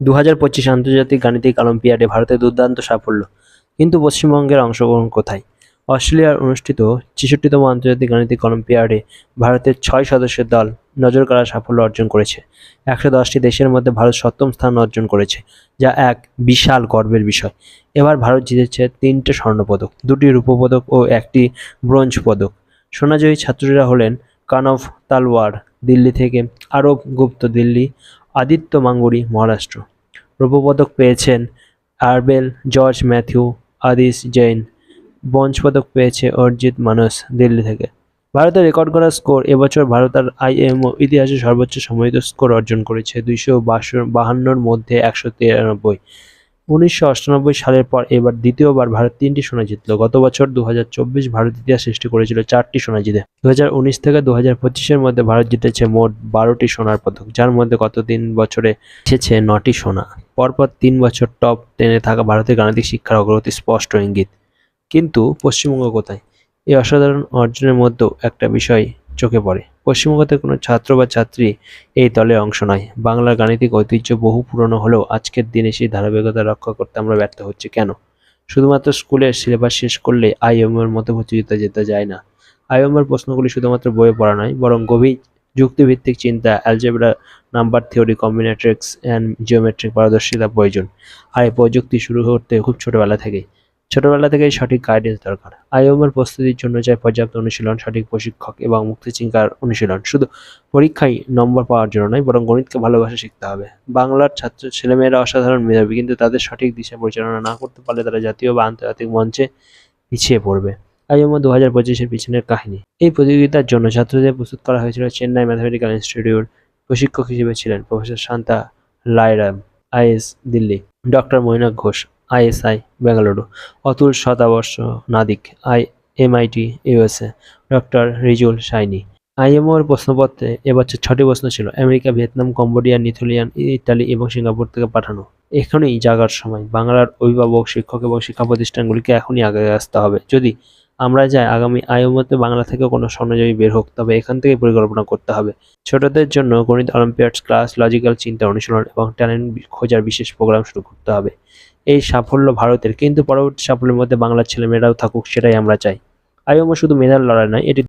দু হাজার পঁচিশ আন্তর্জাতিক গাণিতিক অলিম্পিয়াডে ভারতের দুর্দান্ত সাফল্য। কিন্তু পশ্চিমবঙ্গের অংশগ্রহণ কোথায়? অস্ট্রেলিয়ার অনুষ্ঠিত ছেষট্টিতম আন্তর্জাতিক গাণিতিক অলিম্পিয়াডে ভারতের ছয় সদস্যের দল নজর কাড়া সাফল্য অর্জন করেছে। একশো দশটি দেশের মধ্যে ভারত সপ্তম স্থান অর্জন করেছে, যা এক বিশাল গর্বের বিষয়। এবার ভারত জিতেছে তিনটে স্বর্ণপদক, দুটি রূপপদক ও একটি ব্রোঞ্জ পদক। সোনাজয়ী ছাত্রীরা হলেন কানভ তালওয়ার, দিল্লি থেকে আরব গুপ্ত দিল্লি আদিত্য মাঙ্গুরি, মহারাষ্ট্র। রূপপদক পেয়েছেন আরবেল, জর্জ ম্যাথিউ, আদিস জৈন। ব্রোঞ্জ পদক পেয়েছে অরিজিৎ মানস দিল্লি থেকে। ভারতের রেকর্ড করা স্কোর, এবছর ভারত আর আইএমও ইতিহাসে সর্বোচ্চ সম্মিলিত স্কোর অর্জন করেছে দুইশো বাহান্নর মধ্যে একশো তিরানব্বই। উনিশশো সালের পর এবার দ্বিতীয়বার ভারত তিনটি সোনা জিতল। গত বছর দু হাজার চব্বিশ ভারত ইতিহাস সৃষ্টি করেছিল চারটি সোনা জিতে। দু থেকে দু হাজার মধ্যে ভারত জিতেছে মোট বারোটি সোনার পদক, যার মধ্যে গত তিন বছরে এসেছে নটি সোনা। পরপর তিন বছর টপ টেনে থাকা ভারতের গাণিতিক শিক্ষার অগ্রগতি স্পষ্ট ইঙ্গিত। কিন্তু পশ্চিমবঙ্গ কোথায়? এই অসাধারণ অর্জনের মধ্যেও একটা বিষয় চোখে পড়ে। পশ্চিমবঙ্গতে কোনো ছাত্র বা ছাত্রী এই দলে অংশ নয়। বাংলার গাণিতিক ঐতিহ্য বহু পুরনো হলেও আজকের দিনে সেই ধারাবাহিকতা রক্ষা করতে আমরা ব্যর্থ হচ্ছি কেন? শুধুমাত্র স্কুলের সিলেবাস শেষ করলে আইএমএর মতো প্রতিযোগিতা যেতে যায় না। আইএমএর প্রশ্নগুলি শুধুমাত্র বইয়ে পড়া নয়, বরং গভীর যুক্তিভিত্তিক চিন্তা algebra number theory combinatorics and geometric পারদর্শিতা প্রয়োজন। আর এই প্রযুক্তি শুরু করতে খুব ছোটবেলা থেকেই। ছোটবেলা থেকেই সঠিক গাইডেন্স দরকার। আইএমের প্রস্তুতির জন্য চাই পর্যাপ্ত অনুশীলন, সঠিক প্রশিক্ষক এবং মুক্তিচিন্তার অনুশীলন। শুধু পরীক্ষায় নম্বর পাওয়ার জন্য নয়, বরং গণিতকে ভালোবাসা শিখতে হবে। বাংলার ছাত্র ছেলেমেয়েরা অসাধারণ মেধাবী, কিন্তু তাদের সঠিক দিশা পরিচালনা না করতে পারলে তারা জাতীয় বা আন্তর্জাতিক মঞ্চে পিছিয়ে পড়বে। আইএমও দু হাজার পঁচিশের পিছনের কাহিনী। এই প্রতিযোগিতার জন্য ছাত্রদের প্রস্তুত করা হয়েছিল চেন্নাই ম্যাথামেটিক্যাল ইনস্টিটিউট প্রশিক্ষক হিসেবে ছিলেন professor Shanta Lairam IS Delhi. Doctor Mainak Ghosh ISI, Bengaluru. Atul Shatabarsha Nadik, I MIT, USA. Doctor Rijul Saini আইএমওর প্রশ্নপত্রে এবছর ছটি প্রশ্ন ছিল, আমেরিকা, ভিয়েতনাম, কম্বোডিয়া নিথুলিয়ান ইতালি এবং সিঙ্গাপুর থেকে পাঠানো। এখনই জাগার সময়। বাংলার অভিভাবক, শিক্ষক এবং শিক্ষা প্রতিষ্ঠানগুলিকে এখনই আগে আসতে হবে। যদি আমরা যাই আগামী আয়ুমতে বাংলা থেকে কোনো স্বর্ণজয়ী বের হোক, তবে এখান থেকে পরিকল্পনা করতে হবে। ছোটদের জন্য গণিত, অলিম্পিয়াডস, ক্লাস, লজিক্যাল চিন্তা, অনুশীলন এবং ট্যালেন্ট খোঁজার বিশেষ প্রোগ্রাম শুরু করতে হবে। এই সাফল্য ভারতের, কিন্তু পরবর্তী সাফল্যের মধ্যে বাংলার ছেলেমেয়েরাও থাকুক, সেটাই আমরা চাই। আইএমও শুধু মেধার লড়াই নয়, এটি